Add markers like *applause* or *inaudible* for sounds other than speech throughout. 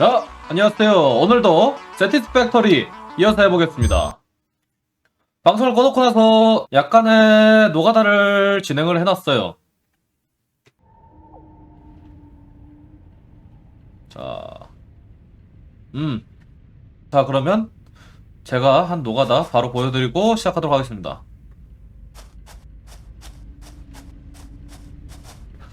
자, 안녕하세요. 오늘도 세티스 팩터리 이어서 해보겠습니다. 방송을 꺼놓고 나서 약간의 노가다를 진행을 해놨어요. 자, 음. 자, 그러면 제가 한 노가다 바로 보여드리고 시작하도록 하겠습니다.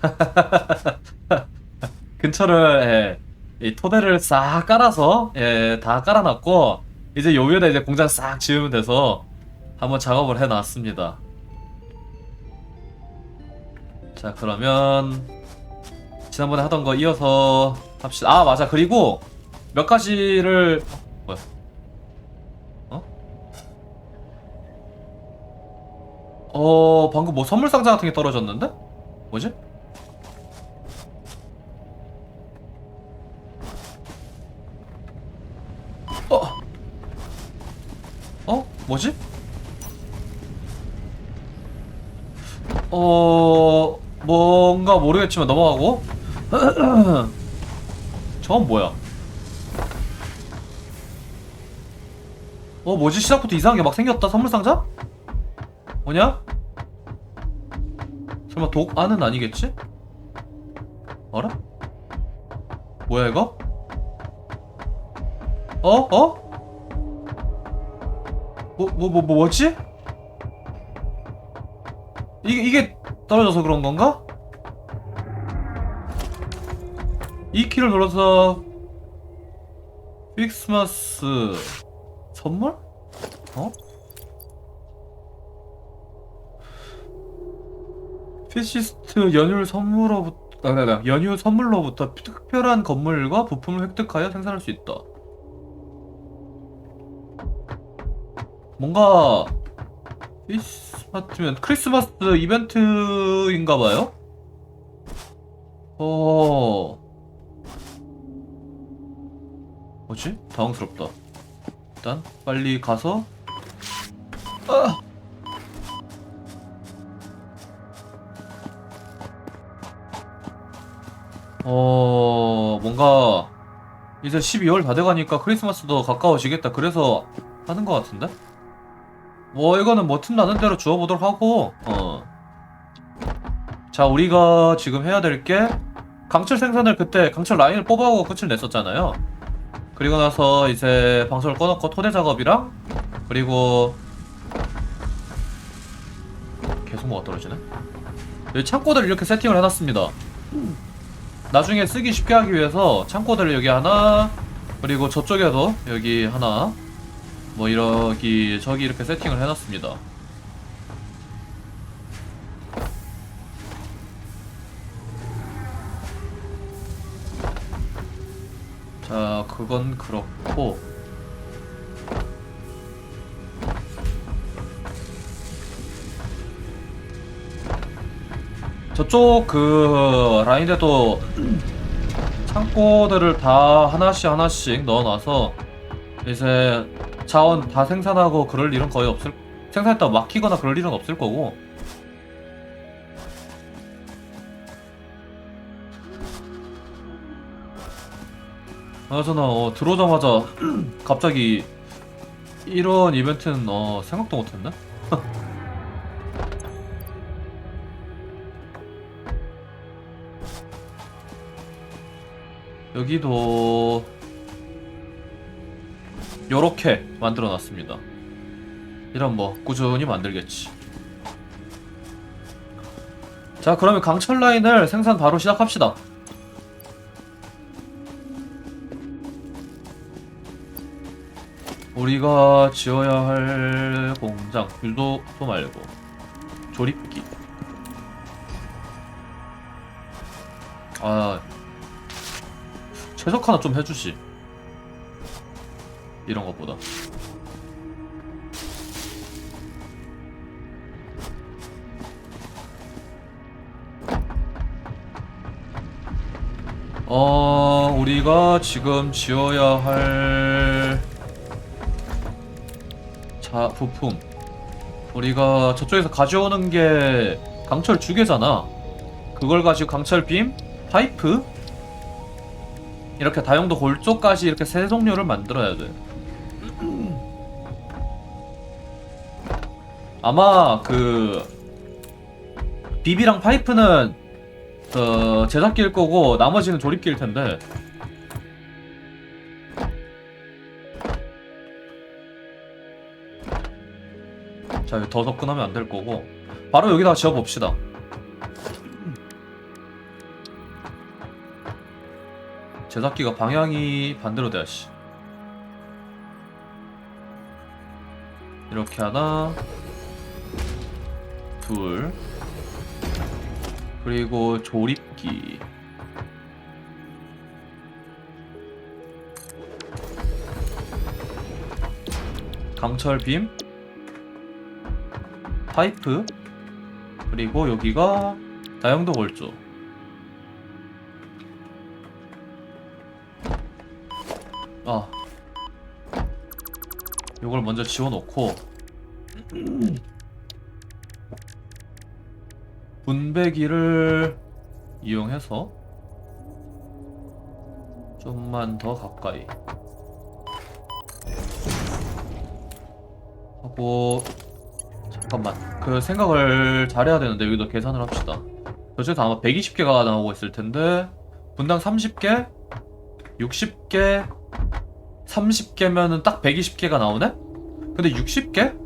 *laughs* 근처를 예, 이 토대를 싹 깔아서 예, 다 깔아놨고 이제 요 위에다 이제 공장 싹 지으면 돼서 한번 작업을 해놨습니다. 자 그러면 지난번에 하던 거 이어서 합시다. 아 맞아 그리고 몇 가지를 어, 뭐야? 어? 어 방금 뭐 선물 상자 같은 게 떨어졌는데? 뭐지? 뭐지? 어... 뭔가 모르겠지만 넘어가고 *clears throat* 저건 뭐야? 어 뭐지? 시작부터 이상하게 막 생겼다 선물상자? 뭐냐? 설마 독 안은 아니겠지? 어라? 뭐야 이거? 어? 어? 뭐, 뭐, 뭐, 뭐, 뭐지? 이게, 이게 떨어져서 그런 건가? 이 키를 눌러서 픽스마스 선물? 어? 피시스트 연율 선물로부터 아, 연휴 선물로부터 특별한 건물과 부품을 획득하여 생산할 수 있다. 뭔가 크리스마스면 크리스마스 이벤트인가봐요? 어 뭐지? 당황스럽다. 일단 빨리 가서 아! 어 뭔가 이제 12월 다 돼가니까 크리스마스도 가까워지겠다. 그래서 하는 것 같은데? 뭐 이거는 뭐 틈나는 대로 주워보도록 하고 어. 자 우리가 지금 해야 될 게 강철 생산을 그때 강철 라인을 뽑아오고 끝을 냈었잖아요. 그리고 나서 이제 방송을 꺼놓고 토대 작업이랑 그리고 계속 뭐가 떨어지네? 여기 창고들을 이렇게 세팅을 해놨습니다. 나중에 쓰기 쉽게 하기 위해서 창고들을 여기 하나 그리고 저쪽에도 여기 하나 뭐 이러기 저기 이렇게 세팅을 해놨습니다. 자, 그건 그렇고 저쪽 그 라인에도 창고들을 다 하나씩 하나씩 넣어놔서 이제 자원 다 생산하고 그럴 일은 거의 없을 생산했다 막히거나 그럴 일은 없을 거고. 나저나 어, 들어오자마자 *clears throat* 갑자기 이런 이벤트는 어, 생각도 못했네 *laughs* 여기도 요렇게 만들어 놨습니다. 이런 뭐 꾸준히 만들겠지. 자, 그러면 강철 라인을 생산 바로 시작합시다. 우리가 지어야 할 공장 유도도 말고 조립기. 아 최적화나 좀 해주지. 이런 것보다. 어, 우리가 지금 지어야 할 자, 부품. 우리가 저쪽에서 가져오는 게 강철 주개잖아. 그걸 가지고 강철 빔, 파이프, 이렇게 다용도 골조까지 이렇게 세 종류를 만들어야 돼. 아마 그 비비랑 파이프는 그 제작기일 거고 나머지는 조립기일 텐데. 자, 이거 더 접근하면 안 될 거고. 바로 여기다가 지어 봅시다. 제작기가 방향이 반대로 돼야지. 이렇게 하나, 둘, 그리고 조립기. 강철 빔, 파이프, 그리고 여기가 다용도 골조. 아, 요걸 먼저 지워놓고 분배기를 이용해서 좀만 더 가까이 하고 잠깐만 그 생각을 잘해야 되는데 여기도 계산을 합시다 저쪽에서 아마 120개가 나오고 있을 텐데 분당 30개 60개 30개면은 딱 120개가 나오네? 근데 60개?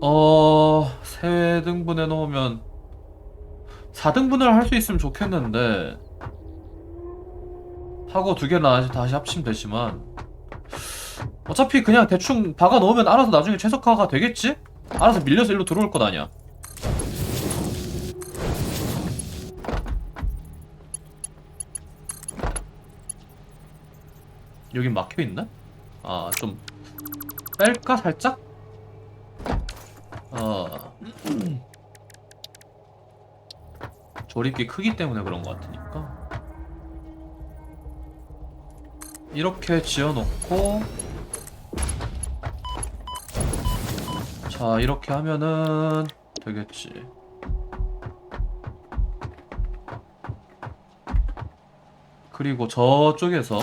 어... 3등분해 놓으면 4등분을 할 수 있으면 좋겠는데 하고 두 개를 다시, 다시 합치면 되지만 어차피 그냥 대충 박아 놓으면 알아서 나중에 최적화가 되겠지? 알아서 밀려서 일로 들어올 것 아니야 여긴 막혀있네? 아, 좀 뺄까, 살짝? 어... 조립기 크기 때문에 그런 것 같으니까. 이렇게 지어놓고. 자, 이렇게 하면은 되겠지. 그리고 저쪽에서.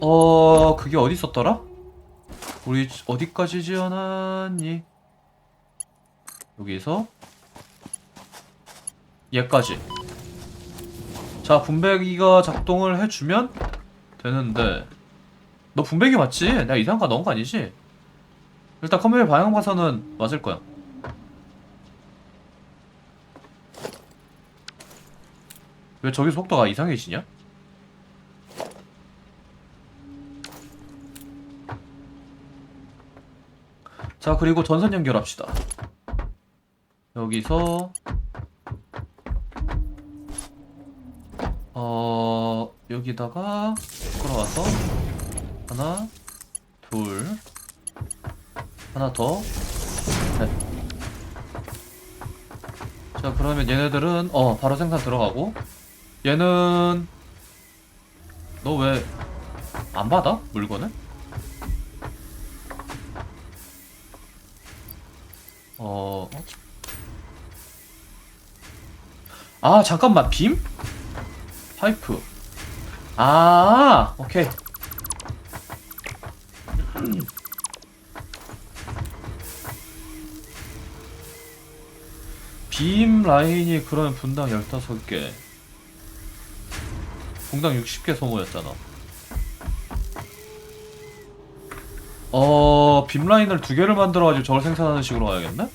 어 그게 어디 있었더라? 우리 어디까지 지어놨니? 여기서 얘까지 자 분배기가 작동을 해주면 되는데 너 분배기 맞지? 내가 이상한 거 넣은 거 아니지? 일단 컴퓨터 방향 봐서는 맞을 거야 왜 저기 속도가 이상해지냐? 자 그리고 전선 연결합시다 여기서 여기다가 끌어와서 하나 둘 하나 더 셋 자 그러면 얘네들은 어 바로 생산 들어가고 얘는 너 왜 안 받아 물건을? 어. 아, 잠깐만. 빔? 파이프. 아, 오케이. 빔 라인이 그러면 분당 15개. 분당 60개 소모였잖아. 어, 빔 라인을 두 개를 만들어가지고 저걸 생산하는 식으로 가야겠네?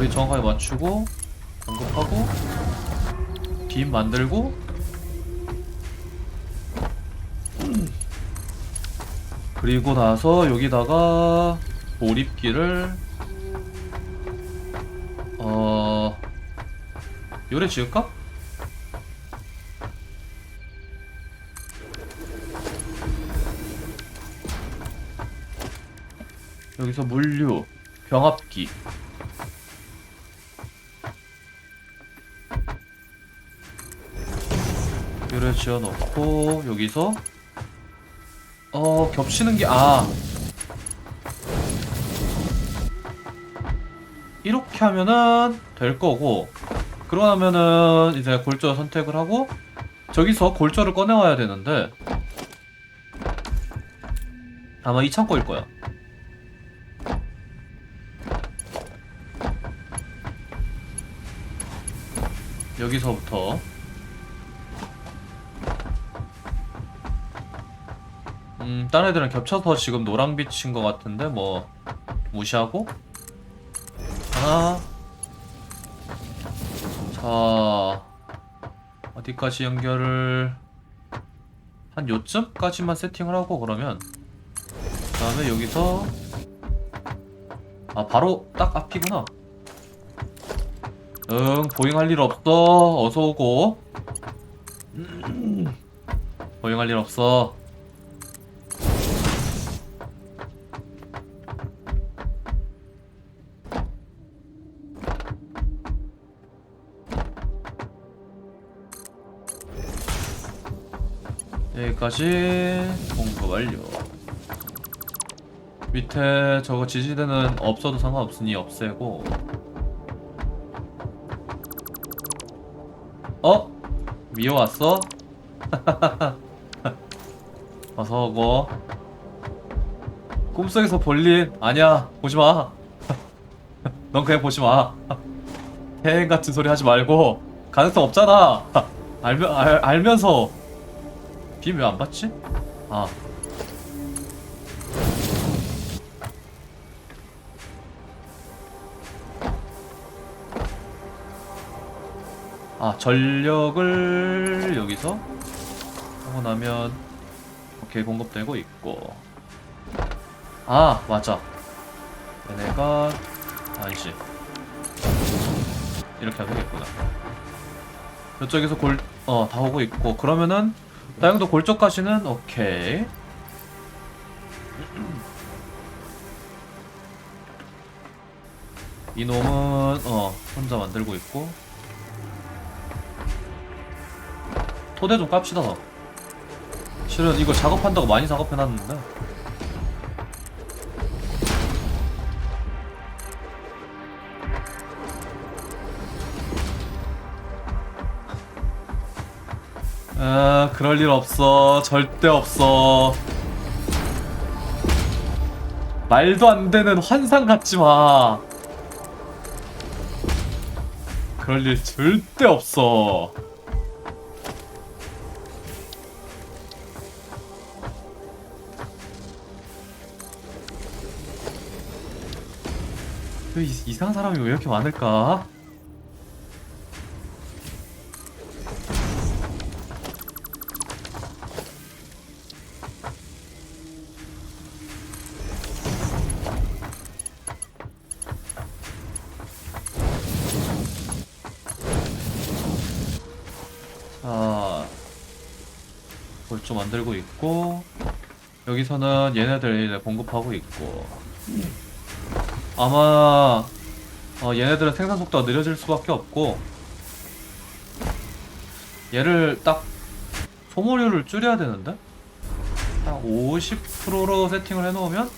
거리 정확하게 맞추고 공급하고 빔 만들고 그리고 나서 여기다가 조립기를 어 요래 지을까? 여기서 물류 병합기 요래 지어놓고 여기서 어 겹치는 게 아. 이렇게 하면은 될 거고 그러면은 이제 골조 선택을 하고 저기서 골조를 꺼내와야 되는데 아마 이 창고일 거야. 여기서부터 음, 딴 애들은 겹쳐서 지금 노랑빛인 것 같은데 뭐 무시하고? 하나. 자 어디까지 연결을? 한 요쯤까지만 세팅을 하고 그러면 그 다음에 여기서 아 바로 딱 앞이구나. 응 보잉할 일 없어. 어서 오고. 보잉할 일 없어 여기까지 공급 완료. 밑에 저거 지지대는 없어도 상관없으니 없애고. 어? 미호 왔어? *laughs* 어서 오고. 꿈속에서 볼일 아니야 보지 마. *laughs* 넌 그냥 보지 마. *laughs* 태행 같은 소리 하지 말고 가능성 없잖아. 알면 알, 알면서 빔 왜 안 받지? 아. 아, 전력을 여기서 하고 나면 오케이 공급되고 있고. 아, 맞아. 얘네가 아니지. 이렇게 하면 되겠구나. 이쪽에서 골, 어, 다 오고 있고. 그러면은 다행도 골조까지는 오케이. 이놈은 어 혼자 만들고 있고 토대 좀 깝시다 더. 실은 이거 작업한다고 많이 작업해놨는데 아 그럴 일 없어. 절대 없어. 말도 안 되는 환상 갖지 마. 그럴 일 절대 없어. 그 이- 이상한 사람이 왜 이렇게 많을까? 여기서는 얘네들 이제 공급하고 있고 아마 어, 얘네들은 생산 속도가 느려질 수밖에 없고 얘를 딱 소모료를 줄여야 되는데 한 50%로 세팅을 해놓으면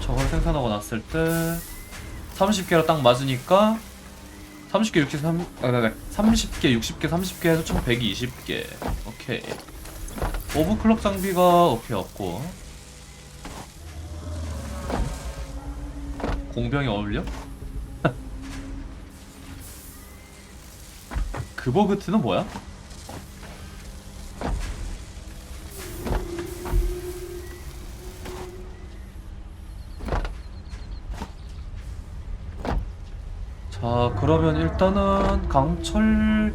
저걸 생산하고 났을 때 30개로 딱 맞으니까 30개, 60개, 3, 아, 네, 네. 30개, 60개, 30개 해서 총 120개. 오케이. 오브클럭 장비가 오케이 없고. 공병이 어울려? *laughs* 그 버그트는 뭐야? 자 그러면 일단은 강철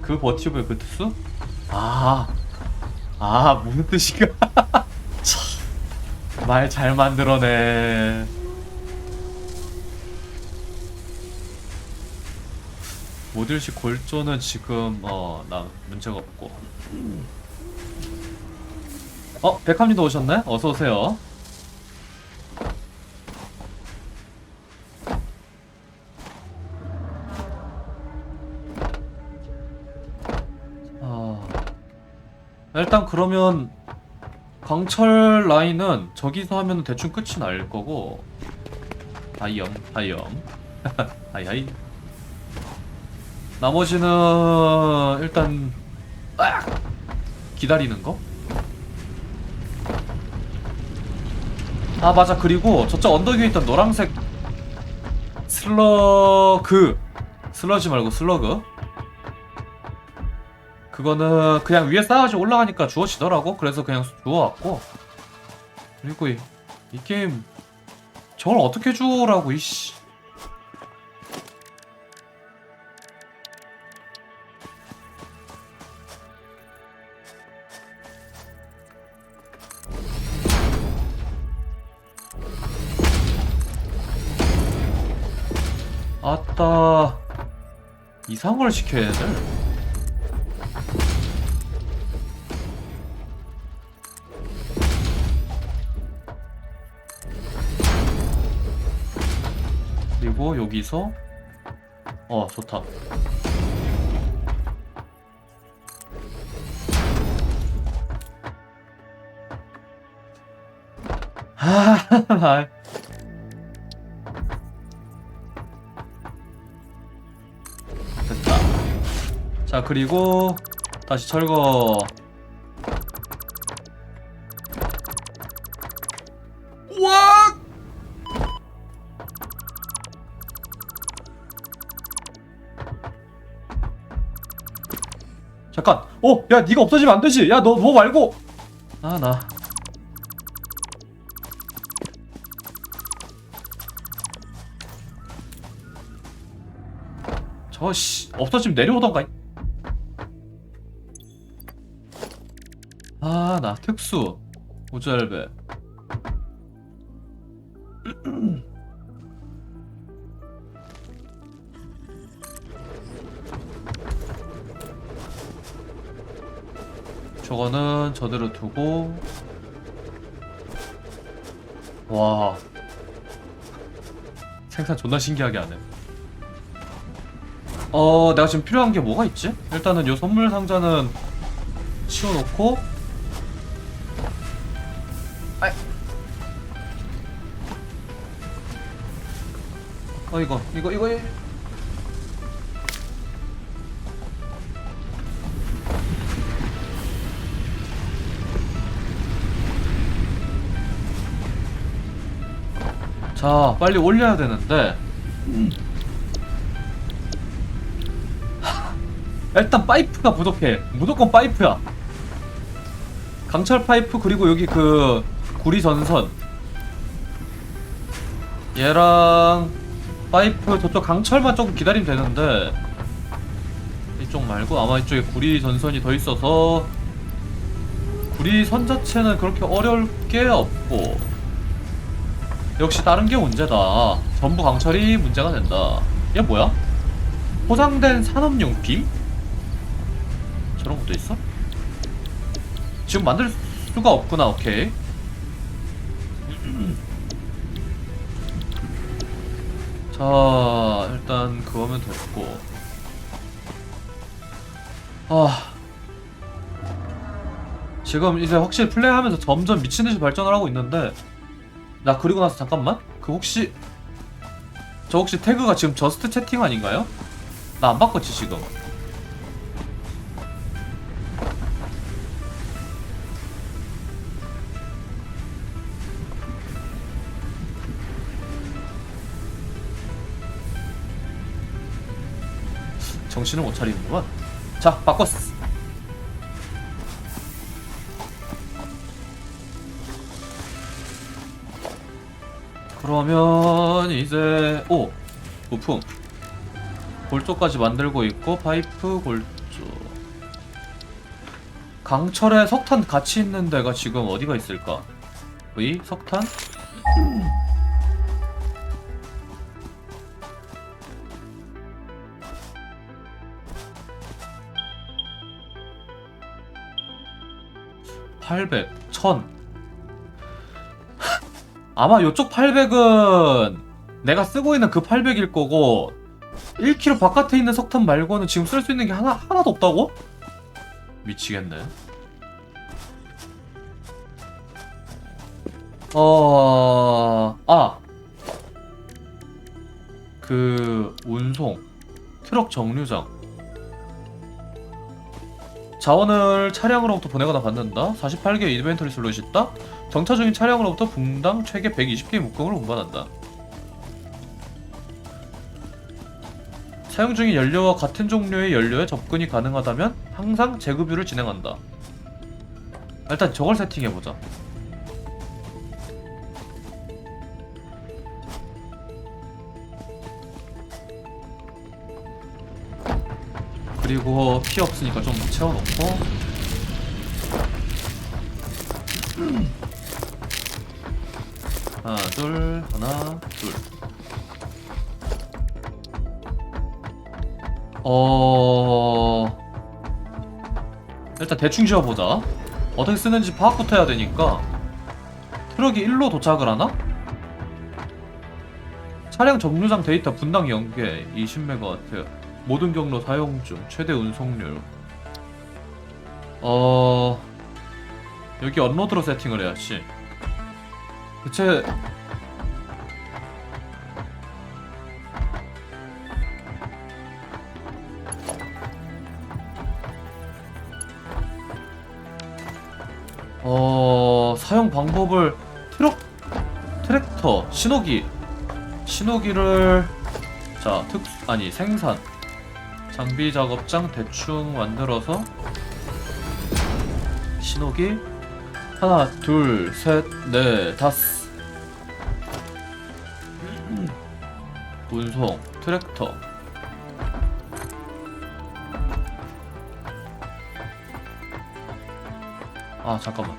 그 버티블 그 특수? 아, 아 무슨 뜻인가? *laughs* 말 잘 만들어내. 모듈식 골조는 지금 어나 문제가 없고. 어 백함님도 오셨네? 어서 오세요. 일단 그러면 강철 라인은 저기서 하면 대충 끝이 날 거고. 하이엄 하이엄 *laughs* 하이하이. 나머지는 일단 아! 기다리는 거? 아 맞아. 그리고 저쪽 언덕 위에 있던 노란색 슬러그 슬러지 말고 슬러그 그거는 그냥 위에 쌓아가지고 올라가니까 주워지더라고. 그래서 그냥 주워왔고. 그리고 이, 이 게임 저걸 어떻게 주워라고 이씨. 아따. 이상한 걸 시켜야 돼 여기서? 어 좋다. 아 *laughs* 됐다. 자 그리고 다시 철거 어, 야 네가 없어지면 안 되지. 야 너 너 말고. 아 나. 저 씨 없어지면 내려오던가. 아 나 특수. 오절배 저거는 저대로 두고. 와. 생산 존나 신기하게 하네. 어 내가 지금 필요한 게 뭐가 있지? 일단은 요 선물 상자는 치워놓고. 아이. 어 이거 이거 이거 자 빨리 올려야 되는데 일단 파이프가 부족해. 무조건 파이프야. 강철 파이프 그리고 여기 그 구리 전선. 얘랑 파이프 저쪽 강철만 조금 기다리면 되는데 이쪽 말고 아마 이쪽에 구리 전선이 더 있어서 구리 선 자체는 그렇게 어려울 게 없고 역시 다른 게 문제다. 전부 강철이 문제가 된다. 얘 뭐야? 포장된 산업용품? 저런 것도 있어? 지금 만들 수가 없구나 오케이 *clears throat* 자 일단 그거면 됐고 아 지금 이제 확실히 플레이하면서 점점 미친듯이 발전을 하고 있는데 나 그리고 나서 잠깐만 그 혹시 저 혹시 태그가 지금 저스트 채팅 아닌가요? 나 안 바꿨지 지금 정신을 못 차리는구만. 자, 바꿨어. 그러면 이제 오! 부품. 골조까지 만들고 있고 파이프 골조. 강철에 석탄 같이 있는 데가 지금 어디가 있을까? V? 석탄? (800) (1000) 아마 요쪽 800은 내가 쓰고 있는 그 800일 거고 1km 바깥에 있는 석탄 말고는 지금 쓸 수 있는 게 하나, 하나도 없다고? 미치겠네. 어, 아. 그, 운송. 트럭 정류장. 자원을 차량으로부터 보내거나 받는다? 48개 인벤토리 슬롯이 있다? 정차 중인 차량으로부터 분당 최대 120개의 묶음을 운반한다. 사용 중인 연료와 같은 종류의 연료에 접근이 가능하다면 항상 재급유를 진행한다. 일단 저걸 세팅해보자. 그리고 피 없으니까 좀 채워놓고 하나 둘 하나 둘. 어... 일단 대충 지어보자. 어떻게 쓰는지 파악부터 해야 되니까. 트럭이 1로 도착을 하나? 차량 정류장 데이터 분당 연계 20MW 모든 경로 사용 중. 최대 운송률. 어... 여기 언로드로 세팅을 해야지 대체 어... 사용 방법을 트럭 트랙터 신호기. 신호기를 자 특 아니 생산. 장비 작업장 대충 만들어서 신호기. 하나 둘 셋 넷 다섯 운송 트랙터 아 잠깐만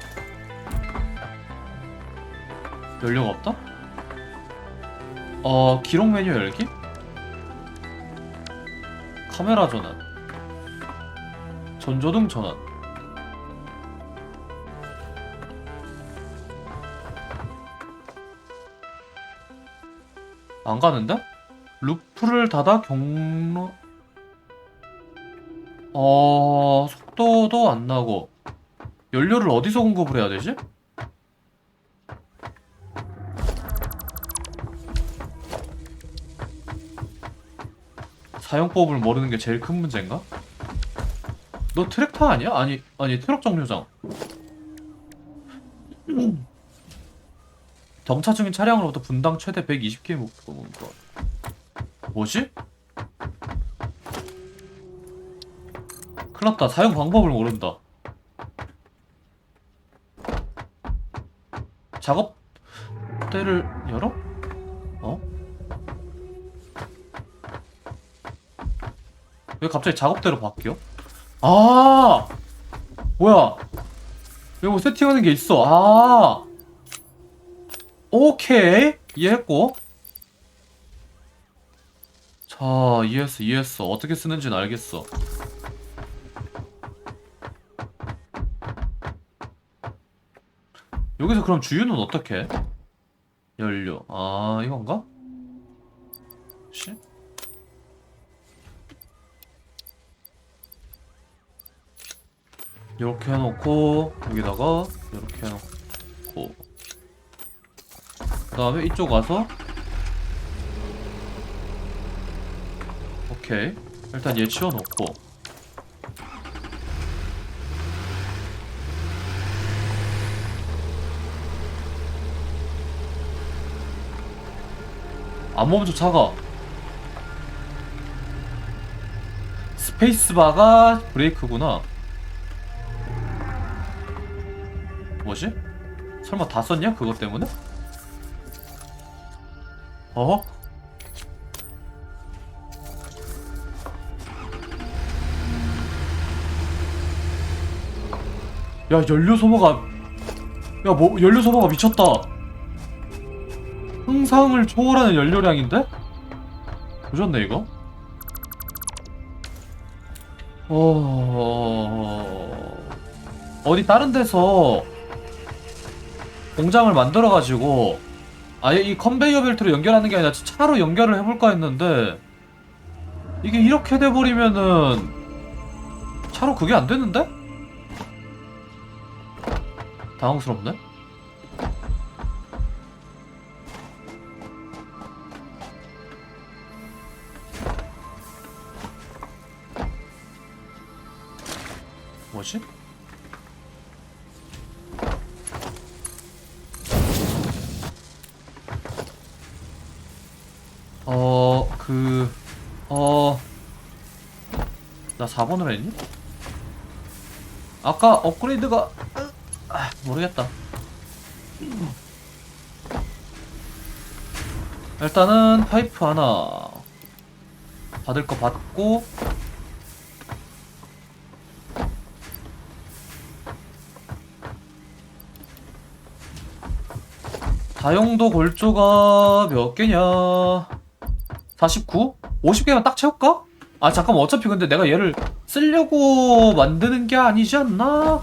연료가 없다? 어 기록 메뉴 열기? 카메라 전환 전조등 전환 안 가는데? 루프를 닫아 경로 어 속도도 안 나고 연료를 어디서 공급을 해야 되지? 사용법을 모르는 게 제일 큰 문제인가? 너 트랙터 아니야? 아니 아니 트럭 정류장 *clears throat* 정차 중인 차량으로부터 분당 최대 120개의 목표문 것 뭐지? 큰일났다 사용 방법을 모른다 작업대를 열어? 어? 왜 갑자기 작업대로 바뀌어? 아 뭐야 여기 뭐 세팅하는 게 있어 아 오케이 이해했고 자 이해했어 이해했어 어떻게 쓰는지는 알겠어 여기서 그럼 주유는 어떻게 해? 연료 아 이건가? 씨? 이렇게 해놓고 여기다가 이렇게 해놓고 그 다음에 이쪽 와서 오케이 일단 얘 치워놓고 안 멈춰 차가 스페이스바가 브레이크구나 뭐지? 설마 다 썼냐? 그것 때문에? 어? 야 연료 소모가 야 뭐 연료 소모가 미쳤다 항상을 초월하는 연료량인데? 보셨네 이거? 어... 어디 다른 데서 공장을 만들어가지고 아예 이 컨베이어 벨트로 연결하는 게 아니라 차로 연결을 해볼까 했는데 이게 이렇게 돼버리면은 차로 그게 안 되는데? 당황스럽네? 뭐지? 어, 그, 어, 나 4번으로 했니? 아까 업그레이드가 모르겠다. 일단은 파이프 하나 받을 거 받고 다용도 골조가 몇 개냐 49? 50개만 딱 채울까? 아 잠깐만 어차피 근데 내가 얘를 쓰려고 만드는 게 아니지 않나?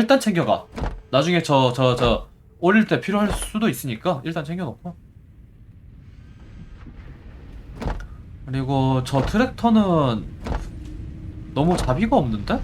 일단 챙겨가 나중에 저 저 저 올릴 때 필요할 수도 있으니까 일단 챙겨놓고 그리고 저 트랙터는 너무 자비가 없는데?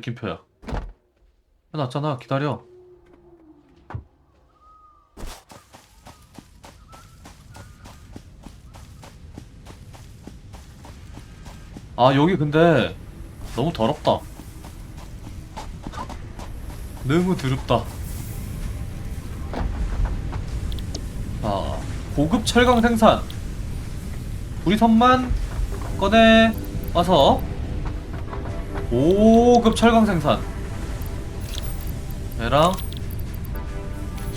느낌표야? 해놨잖아. 기다려. 아 여기 근데 너무 더럽다. 너무 더럽다. 아 고급 철강 생산. 우리 선만 꺼내 와서 고급 철강 생산 얘랑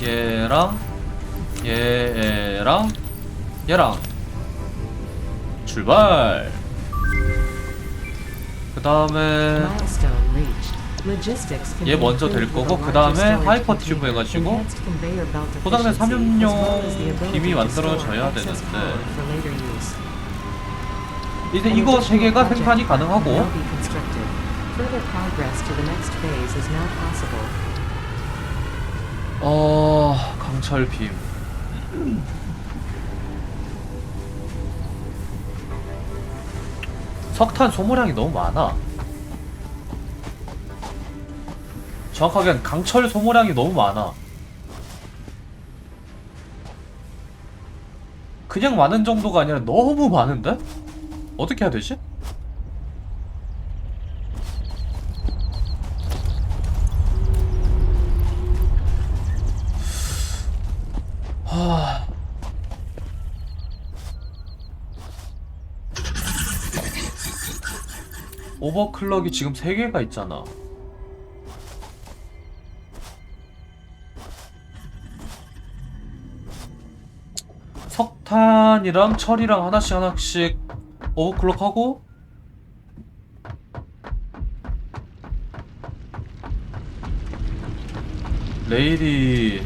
얘랑 얘랑 얘랑 출발 그 다음에 얘 먼저 될 거고 그 다음에 하이퍼 튜브 해가지고 the 3연용 ability 김이 만들어져야 되는데. 이제 이거 세 개가 생산이 가능하고 어 강철 빔 *clears throat* 석탄 소모량이 너무 많아 정확하게는 강철 소모량이 너무 많아 그냥 많은 정도가 아니라 너무 많은데? 어떻게 해야 되지? 오버클럭이 지금 3개가 있잖아. 석탄이랑 철이랑 하나씩 하나씩 오버클럭하고 레일이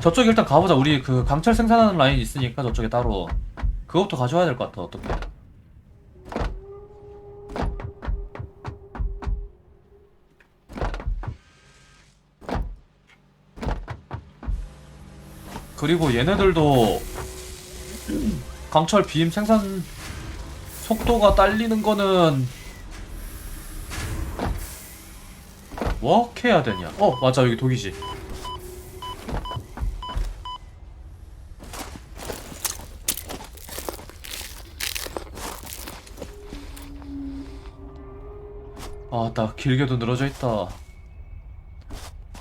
저쪽에 일단 가보자. 우리 그 강철 생산하는 라인 있으니까 저쪽에 따로 그것부터 가져와야 될 것 같아. 어떻게? 그리고 얘네들도 강철 비임 생산 속도가 딸리는 거는 뭐 해야 되냐? 어 맞아 여기 독이지. 아, 나 길게도 늘어져 있다.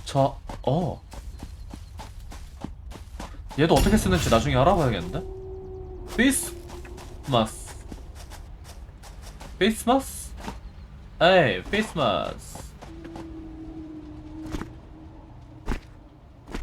자, 어. 얘도 어떻게 쓰는지 나중에 알아봐야겠는데? 피스마스. 피스마스? 에이, 피스마스.